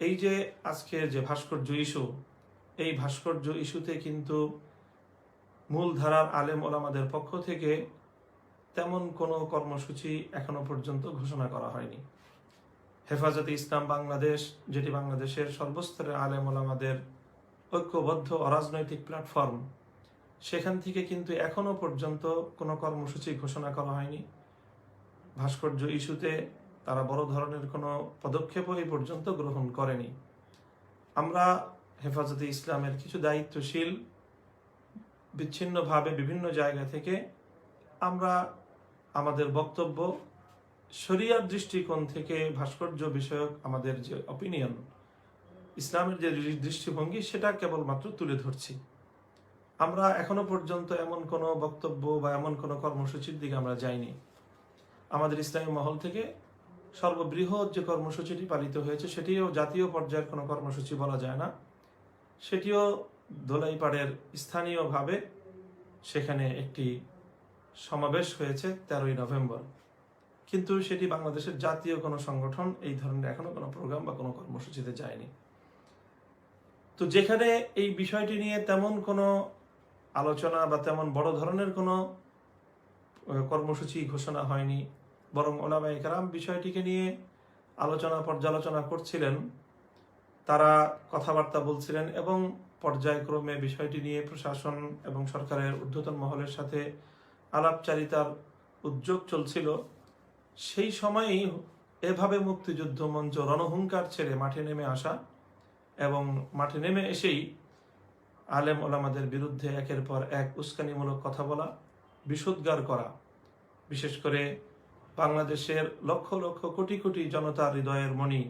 এই যে আজকের যে ভাস্কর্য ইস্যু, এই ভাস্কর্য ইস্যুতে কিন্তু মূল ধারার আলেম ওলামাদের পক্ষ থেকে তেমন কোনো কর্মসূচি এখনও পর্যন্ত ঘোষণা করা হয়নি। হেফাজতে ইসলাম বাংলাদেশ, যেটি বাংলাদেশের সর্বস্তরের আলেম ওলামাদের ঐক্যবদ্ধ অরাজনৈতিক প্ল্যাটফর্ম, সেখান থেকে কিন্তু এখনও পর্যন্ত কোনো কর্মসূচি ঘোষণা করা হয়নি। ভাস্কর্য ইস্যুতে তারা বড় ধরনের কোনো পদক্ষেপও এই পর্যন্ত গ্রহণ করেনি। আমরা হেফাজতে ইসলামের কিছু দায়িত্বশীল, বিচ্ছিন্নভাবে বিভিন্ন জায়গা থেকে আমরা আমাদের বক্তব্য, শরিয়ার দৃষ্টিকোণ থেকে ভাস্কর্য বিষয়ক আমাদের যে অপিনিয়ন ইসলামের যে দৃষ্টিভঙ্গি সেটা কেবলমাত্র তুলে ধরছি। আমরা এখনও পর্যন্ত এমন কোনো বক্তব্য বা এমন কোনো কর্মসূচির দিকে আমরা যাইনি। আমাদের ইসলামী মহল থেকে সর্ববৃহৎ যে কর্মসূচিটি পালিত হয়েছে, সেটিও জাতীয় পর্যায়ের কোনো কর্মসূচি বলা যায় না। সেটিও দোলাইপাড়ের স্থানীয়ভাবে সেখানে একটি সমাবেশ হয়েছে তেরোই নভেম্বর। কিন্তু সেটি বাংলাদেশের জাতীয় কোনো সংগঠন এই ধরনের এখনও কোনো প্রোগ্রাম বা কোনো কর্মসূচিতে যায়নি। তো যেখানে এই বিষয়টি নিয়ে তেমন কোনো আলোচনা বা তেমন বড় ধরনের কোনো কর্মসূচি ঘোষণা হয়নি বরং ওলামা একরাম বিষয়টিকে নিয়ে আলোচনা, পর্যালোচনা করছিলেন। তারা কথাবার্তা বলছিলেন এবং পর্যায়ক্রমে বিষয়টি নিয়ে প্রশাসন এবং সরকারের ঊর্ধ্বতন মহলের সাথে আলাপচারিতার উদ্যোগ চলছিল। সেই সময়েই এভাবে মুক্তিযুদ্ধ মঞ্চ রণহুঙ্কার ছেড়ে মাঠে নেমে আসা এবং মাঠে নেমে এসেই আলেম ওলামাদের বিরুদ্ধে একের পর এক উস্কানিমূলক কথা বলা বিশুদ্গার করা, বিশেষ করে বাংলাদেশের লক্ষ লক্ষ কোটি কোটি জনতার হৃদয়ের মণি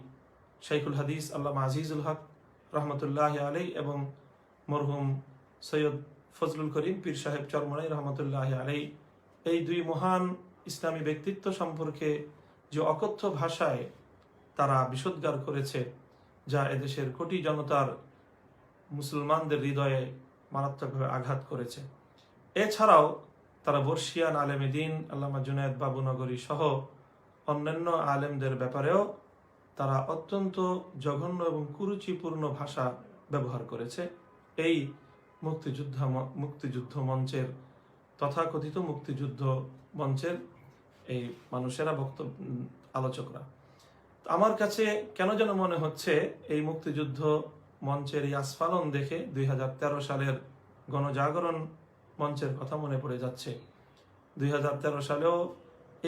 শাইখুল হাদিস, আল্লামা আজিজুল হক, রহমতুল্লাহ আলী এবং মরহুম সৈয়দ ফজলুল করিম পীর সাহেব চরমনাই রহমতুল্লাহ আলী এই দুই মহান ইসলামী ব্যক্তিত্ব সম্পর্কে যে অকথ্য ভাষায় তারা বিশুদ্গার করেছে, যা এদেশের কোটি জনতার মুসলমানদের হৃদয়ে মারাত্মকভাবে আঘাত করেছে। এছাড়াও তারা বর্ষিয়ান আলেমে দিন, আল্লামা জুনায়দ বাবুনগরী সহ অন্যান্য আলেমদের ব্যাপারেও তারা অত্যন্ত জঘন্য এবং কুরুচিপূর্ণ ভাষা ব্যবহার করেছে। এই মুক্তিযুদ্ধ মুক্তিযুদ্ধ মঞ্চের, তথাকথিত মুক্তিযুদ্ধ মঞ্চের এই মানুষেরা বক্তব্য, আলোচকরা। আমার কাছে কেন যেন মনে হচ্ছে এই মুক্তিযুদ্ধ মঞ্চের এই আস্ফালন দেখে দুই হাজার তেরো সালের গণজাগরণ মঞ্চের কথা মনে পড়ে যাচ্ছে। দুই হাজার তেরো সালেও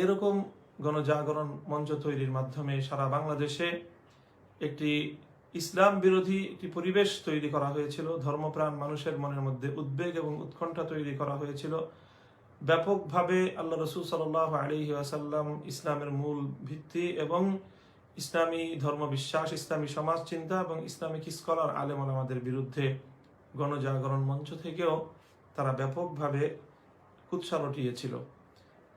এরকম গণজাগরণ মঞ্চ তৈরির মাধ্যমে সারা বাংলাদেশে একটি ইসলাম বিরোধী একটি পরিবেশ তৈরি করা হয়েছিল। ধর্মপ্রাণ মানুষের মনের মধ্যে উদ্বেগ এবং উৎকণ্ঠা তৈরি করা হয়েছিল। ব্যাপকভাবে আল্লাহ রসুল সাল্লাহ আলী আসাল্লাম ইসলামের মূল ভিত্তি এবং ইসলামী ধর্ম বিশ্বাস ইসলামী সমাজ চিন্তা এবং ইসলামিক স্কলার আলেম আমাদের বিরুদ্ধে গণজাগরণ মঞ্চ থেকেও তারা ব্যাপকভাবে কুৎসা রটিয়েছিল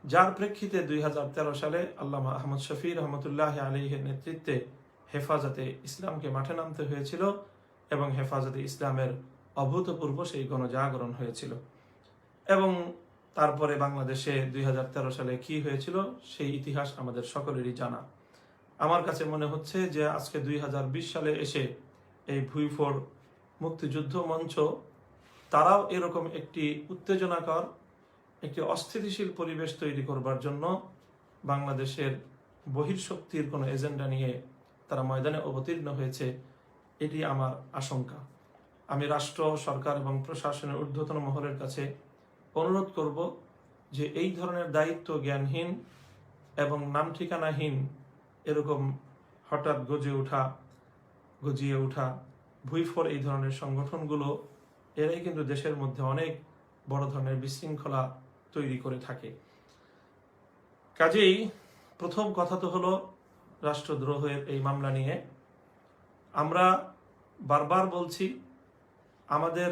যার প্রেক্ষিতে দুই হাজার তেরো সালে আল্লামা আহমদ শফি রহমতুল্লাহ আলীহের নেতৃত্বে হেফাজতে ইসলামকে মাঠে নামতে হয়েছিল এবং হেফাজতে ইসলামের অভূতপূর্ব সেই গণজাগরণ হয়েছিল। এবং তারপরে বাংলাদেশে দুই হাজার তেরো সালে কি হয়েছিল সেই ইতিহাস আমাদের সকলেরই জানা। আমার কাছে মনে হচ্ছে যে আজকে দুই হাজার বিশ সালে এসে এই ভুইফোর মুক্তিযুদ্ধ মঞ্চ তারাও এরকম একটি উত্তেজনাকর, একটি অস্থিতিশীল পরিবেশ তৈরি করবার জন্য বাংলাদেশের বহির্শক্তির কোনো এজেন্ডা নিয়ে তারা ময়দানে অবতীর্ণ হয়েছে, এটি আমার আশঙ্কা। আমি রাষ্ট্র, সরকার এবং প্রশাসনের ঊর্ধ্বতন মহলের কাছে অনুরোধ করব যে এই ধরনের দায়িত্ব জ্ঞানহীন এবং নাম ঠিকানাহীন এরকম হঠাৎ গজে ওঠা, গজিয়ে ওঠা ভুইফোর এই ধরনের সংগঠনগুলো এরাই কিন্তু দেশের মধ্যে অনেক বড় ধরনের বিশৃঙ্খলা তৈরি করে থাকে। কাজেই প্রথম কথা তো হলো রাষ্ট্রদ্রোহের এই মামলা নিয়ে। আমরা বারবার বলছি, আমাদের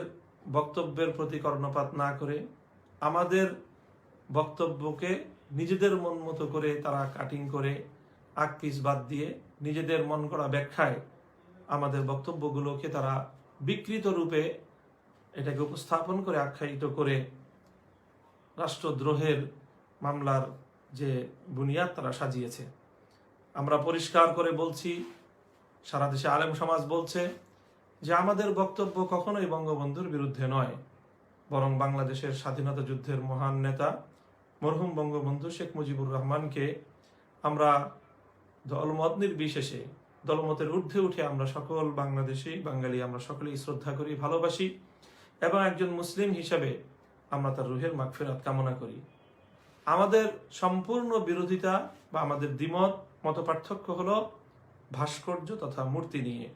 বক্তব্যের প্রতি কর্ণপাত না করে, আমাদের বক্তব্যকে নিজেদের মন মতো করে তারা কাটিং করে আগ পিস বাদ দিয়ে নিজেদের মন করা ব্যাখ্যায় আমাদের বক্তব্যগুলোকে তারা বিকৃত রূপে এটাকে উপস্থাপন করে, আখ্যায়িত করে রাষ্ট্রদ্রোহের মামলার যে বুনিয়াদ তারা সাজিয়েছে। আমরা পরিষ্কার করে বলছি, সারা দেশে আলেম সমাজ বলছে যে আমাদের বক্তব্য কখনোই বঙ্গবন্ধুর বিরুদ্ধে নয়। বরং বাংলাদেশের স্বাধীনতা যুদ্ধের মহান নেতা মরহুম বঙ্গবন্ধু শেখ মুজিবুর রহমানকে আমরা দলমত নির্বিশেষে, দলমতের ঊর্ধ্বে উঠে আমরা সকল বাংলাদেশি বাঙালি, আমরা সকলেই শ্রদ্ধা করি, ভালোবাসি। এবং একজন মুসলিম হিসাবে আমরা তার রুহের মাগফিরাত কামনা করি। আমাদের সম্পূর্ণ বিরোধিতা বা আমাদের দ্বিমত মত পার্থক্য হলো ভাস্কর্য তথা মূর্তি নিয়ে।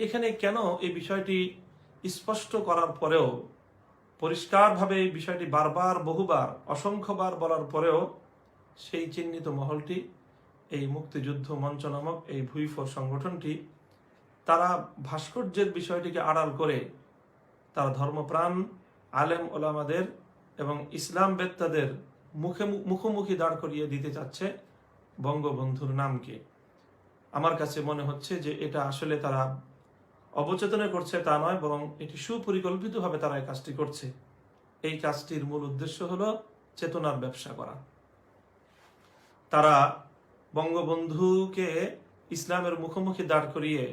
এখানে কেন এই বিষয়টি স্পষ্ট করার পরেও, পরিষ্কারভাবে এই বিষয়টি বারবার, বহুবার, অসংখ্যবার বলার পরেও সেই চিহ্নিত মহলটি, এই মুক্তিযুদ্ধ মঞ্চ নামক এই ভুইফোর সংগঠনটি, তারা ভাস্কর্যের বিষয়টিকে আড়াল করে তারা ধর্মপ্রাণ, আলেম ওলামাদের এবং ইসলাম বেত্তাদের মুখে মুখোমুখি দাঁড় করিয়ে দিতে চাচ্ছে বঙ্গবন্ধুর নামকে। আমার কাছে মনে হচ্ছে যে এটা আসলে তারা অবচেতনে করছে তা নয়, বরং এটি সুপরিকল্পিতভাবে তারা এই কাজটি করছে। এই কাজটির মূল উদ্দেশ্য হলো চেতনার ব্যবসা করা। তারা বঙ্গবন্ধুকে ইসলামের মুখোমুখি দাঁড় করিয়ে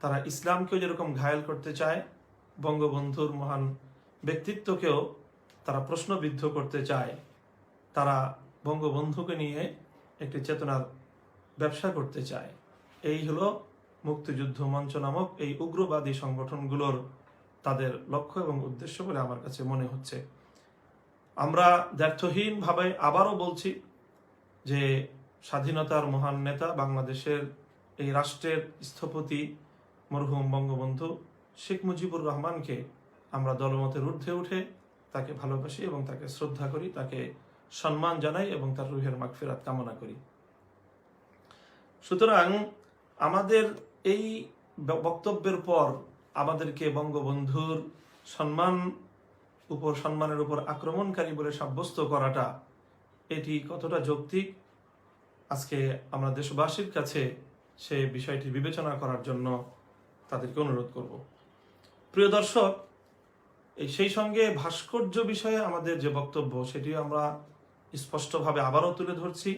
তারা ইসলামকেও যেরকম ঘায়েল করতে চায় বঙ্গবন্ধুর মহান ব্যক্তিত্বকেও তারা প্রশ্নবিদ্ধ করতে চায়। তারা বঙ্গবন্ধুকে নিয়ে একটি চেতনার ব্যবসা করতে চায়। এই হলো মুক্তিযুদ্ধ মঞ্চ নামক এই উগ্রবাদী সংগঠনগুলোর তাদের লক্ষ্য এবং উদ্দেশ্য বলে আমার কাছে মনে হচ্ছে। আমরা দ্ব্যর্থহীনভাবে আবারও বলছি যে স্বাধীনতার মহান নেতা বাংলাদেশের এই রাষ্ট্রের স্থপতি মরহুম বঙ্গবন্ধু শেখ মুজিবুর রহমানকে আমরা দলমতের ঊর্ধ্বে উঠে তাকে ভালোবাসি এবং তাকে শ্রদ্ধা করি, তাকে সম্মান জানাই এবং তার রুহের মাগফিরাত কামনা করি। সুতরাং আমাদের এই বক্তব্যের পর আমাদেরকে বঙ্গবন্ধুর সম্মান উপর, সম্মানের উপর আক্রমণকারী বলে সাব্যস্ত করাটা এটি কতটা যৌক্তিক? আজকে আমরা দেশবাসীর কাছে সে বিষয়টি বিবেচনা করার জন্য তাদেরকে অনুরোধ করব। প্রিয় দর্শক, এই সেই সঙ্গে ভাস্কর্য বিষয়ে আমাদের যে বক্তব্য সেটি আমরা স্পষ্টভাবে আবারও তুলে ধরছি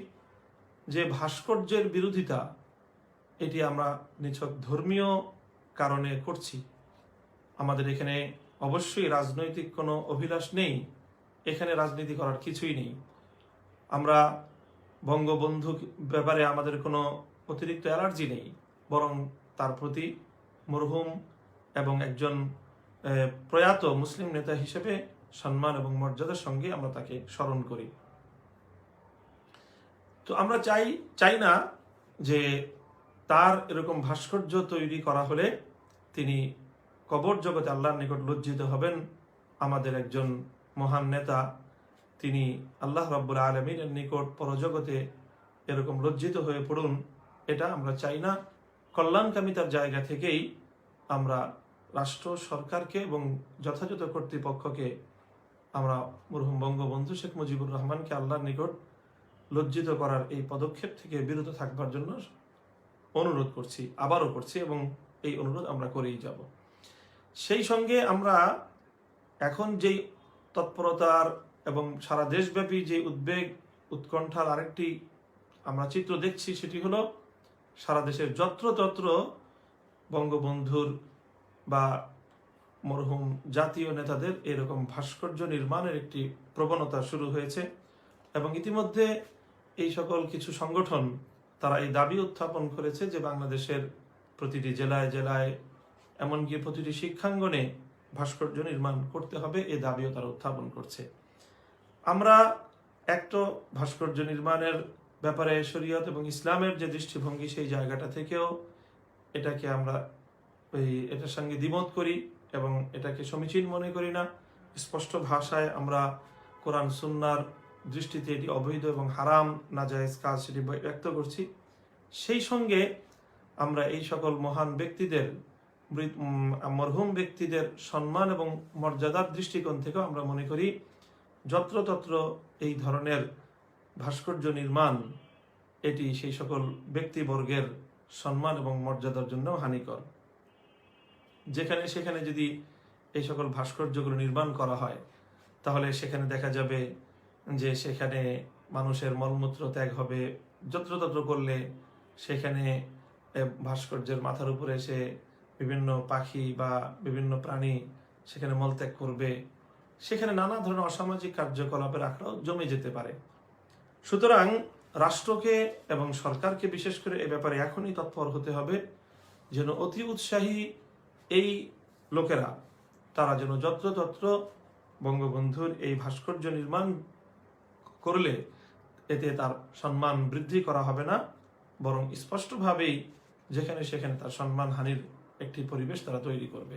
যে ভাস্কর্যের বিরোধিতা, এটি আমরা নিছক ধর্মীয় কারণে করছি। আমাদের এখানে অবশ্যই রাজনৈতিক কোনো অভিলাষ নেই, এখানে রাজনীতি করার কিছুই নেই। আমরা বঙ্গবন্ধু ব্যাপারে আমাদের কোনো অতিরিক্ত অ্যালার্জি নেই, বরং তার প্রতি মরহুম এবং একজন প্রয়াত মুসলিম নেতা হিসেবে সম্মান এবং মর্যাদার সঙ্গে আমরা তাকে স্মরণ করি। তো আমরা চাই চাই না যে তার এরকম ভাস্কর্য তৈরি করা হলে তিনি কবর জগতে আল্লাহর নিকট লজ্জিত হবেন। আমাদের একজন মহান নেতা, তিনি আল্লাহ রাব্বুল আলমিনের নিকট পরজগতে এরকম লজ্জিত হয়ে পড়ুন, এটা আমরা চাই না। কল্যাণকামিতার জায়গা থেকেই আমরা রাষ্ট্র, সরকারকে এবং যথাযথ কর্তৃপক্ষকে আমরা মরহুম বঙ্গবন্ধু শেখ মুজিবুর রহমানকে আল্লাহর নিকট লজ্জিত করার এই পদক্ষেপ থেকে বিরত থাকবার জন্য অনুরোধ করছি, আবারও করছি এবং এই অনুরোধ আমরা করেই যাব। সেই সঙ্গে আমরা এখন যেই তৎপরতার এবং সারা দেশব্যাপী যে উদ্বেগ, উৎকণ্ঠার আরেকটি আমরা চিত্র দেখছি সেটি হলো সারা দেশের যত্রতত্র বঙ্গবন্ধুর বা মরহুম জাতীয় নেতাদের এরকম ভাস্কর্য নির্মাণের একটি প্রবণতা শুরু হয়েছে এবং ইতিমধ্যে এই সকল কিছু সংগঠন তারা এই দাবি উত্থাপন করেছে যে বাংলাদেশের প্রতিটি জেলায় জেলায় এমনকি প্রতিটি শিক্ষাঙ্গনে ভাস্কর্য নির্মাণ করতে হবে, এ দাবিও তারা উত্থাপন করছে। আমরা একটা ভাস্কর্য নির্মাণের ব্যাপারে শরীয়ত এবং ইসলামের যে দৃষ্টিভঙ্গি সেই জায়গাটা থেকেও এটাকে আমরা ওই এটার সঙ্গে দ্বিমত করি এবং এটাকে সমীচীন মনে করি না। স্পষ্ট ভাষায় আমরা কোরআন, সুন্নার দৃষ্টিতে এটি অবৈধ এবং হারাম, নাজায়েজ কাজ সেটি ব্যক্ত করছি। সেই সঙ্গে আমরা এই সকল মহান ব্যক্তিদের মরহুম ব্যক্তিদের সম্মান এবং মর্যাদার দৃষ্টিকোণ থেকেও আমরা মনে করি, যত্রতত্র এই ধরনের ভাস্কর্য নির্মাণ এটি সেই সকল ব্যক্তিবর্গের সম্মান এবং মর্যাদার জন্য হানিকর। যেখানে সেখানে যদি এই সকল ভাস্কর্যগুলো নির্মাণ করা হয়, তাহলে সেখানে দেখা যাবে যে সেখানে মানুষের মলমূত্র ত্যাগ হবে, যত্রতত্র করলে সেখানে ভাস্কর্যের মাথার উপরে এসে বিভিন্ন পাখি বা বিভিন্ন প্রাণী সেখানে মলত্যাগ করবে। সেখানে নানা ধরনের অসামাজিক কার্যকলাপের আখড়াও জমে যেতে পারে। সুতরাং রাষ্ট্রকে এবং সরকারকে বিশেষ করে এ ব্যাপারে এখনই তৎপর হতে হবে যেন অতি উৎসাহী এই লোকেরা, তারা যেন যত্রতত্র বঙ্গবন্ধুর এই ভাস্কর্য নির্মাণ করলে এতে তার সম্মান বৃদ্ধি করা হবে না, বরং স্পষ্টভাবেই যেখানে সেখানে তার সম্মান হানির একটি পরিবেশ তারা তৈরি করবে।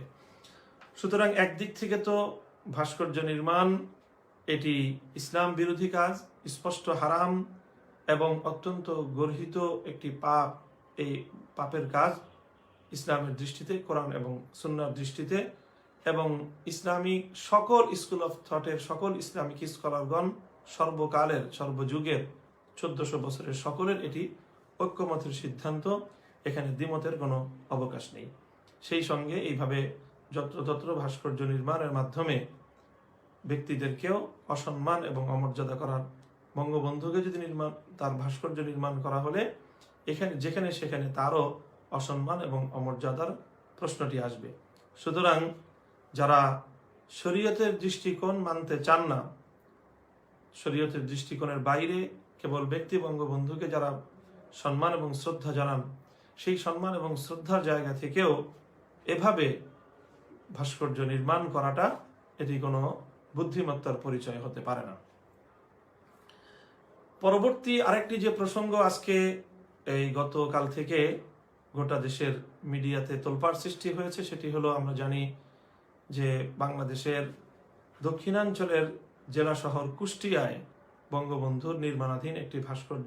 সুতরাং একদিক থেকে তো ভাস্কর্য নির্মাণ, এটি ইসলাম বিরোধী কাজ, স্পষ্ট হারাম এবং অত্যন্ত গর্হিত একটি পাপ, এই পাপের কাজ। ইসলামের দৃষ্টিতে, কোরআন এবং সুন্নার দৃষ্টিতে এবং ইসলামিক সকল স্কুল অফ থটের সকল ইসলামিক স্কলারগণ সর্বকালের, সর্বযুগের, চোদ্দশো বছরের সকলের এটি ঐক্যমতের সিদ্ধান্ত। এখানে দ্বিমতের কোনো অবকাশ নেই। সেই সঙ্গে এইভাবে যত্রতত্র ভাস্কর্য নির্মাণের মাধ্যমে ব্যক্তিদেরকেও অসম্মান এবং অমর্যাদা করার বঙ্গবন্ধুকে যদি নির্মাণ তার ভাস্কর্য নির্মাণ করা হলে এখানে, যেখানে সেখানে তারও অসম্মান এবং অমর্যাদার প্রশ্নটি আসবে। সুতরাং যারা শরীয়তের দৃষ্টিকোণ মানতে চান না, শরীয়তের দৃষ্টিকোণের বাইরে কেবল ব্যক্তি বঙ্গবন্ধুকে যারা সম্মান এবং শ্রদ্ধা জানান, সেই সম্মান এবং শ্রদ্ধার জায়গা থেকেও এভাবে ভাস্কর্য নির্মাণ করাটা এটি কোনো বুদ্ধিমত্তার পরিচয় হতে পারে না। পরবর্তী আরেকটি যে প্রসঙ্গ আজকে এই গতকাল থেকে গোটা দেশের মিডিয়াতে তোলপাড় সৃষ্টি হয়েছে, সেটি হলো আমরা জানি যে বাংলাদেশের দক্ষিণাঞ্চলের জেলা শহর কুষ্টিয়ায় বঙ্গবন্ধুর নির্মাণাধীন একটি ভাস্কর্য।